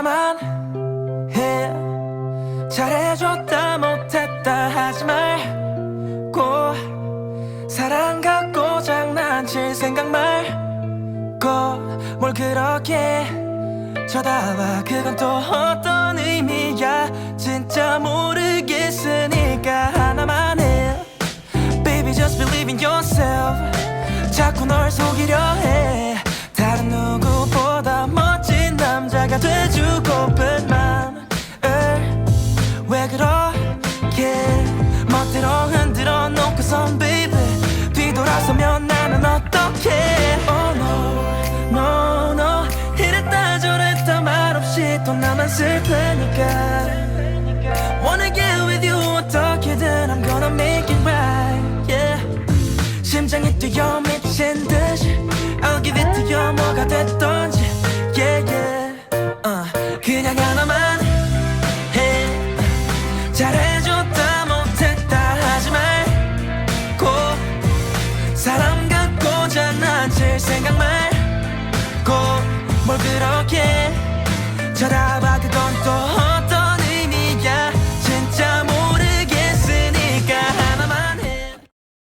하나만 해. 잘해줬다 못했다 하지 말고. 사랑 갖고 장난칠 생각 말고. 뭘 그렇게 쳐다봐. 그건 또 어떤 의미야? 진짜 모르겠으니까 하나만 해. Baby just believe in yourself. 자꾸 널 속이려 그렇게 멋대로 흔들어 놓고선 baby 뒤돌아서면 나는 어떡해 Oh no no no 이랬다 저랬다 말없이 또 나만 슬프니까 Wanna get with you 어떻게든 I'm gonna make it right yeah 심장이 뛰어 미친 듯이 I'll give it to you 뭐가 됐던지 yeah yeah uh, 그냥 생각 말고 뭘 그렇게 쳐다봐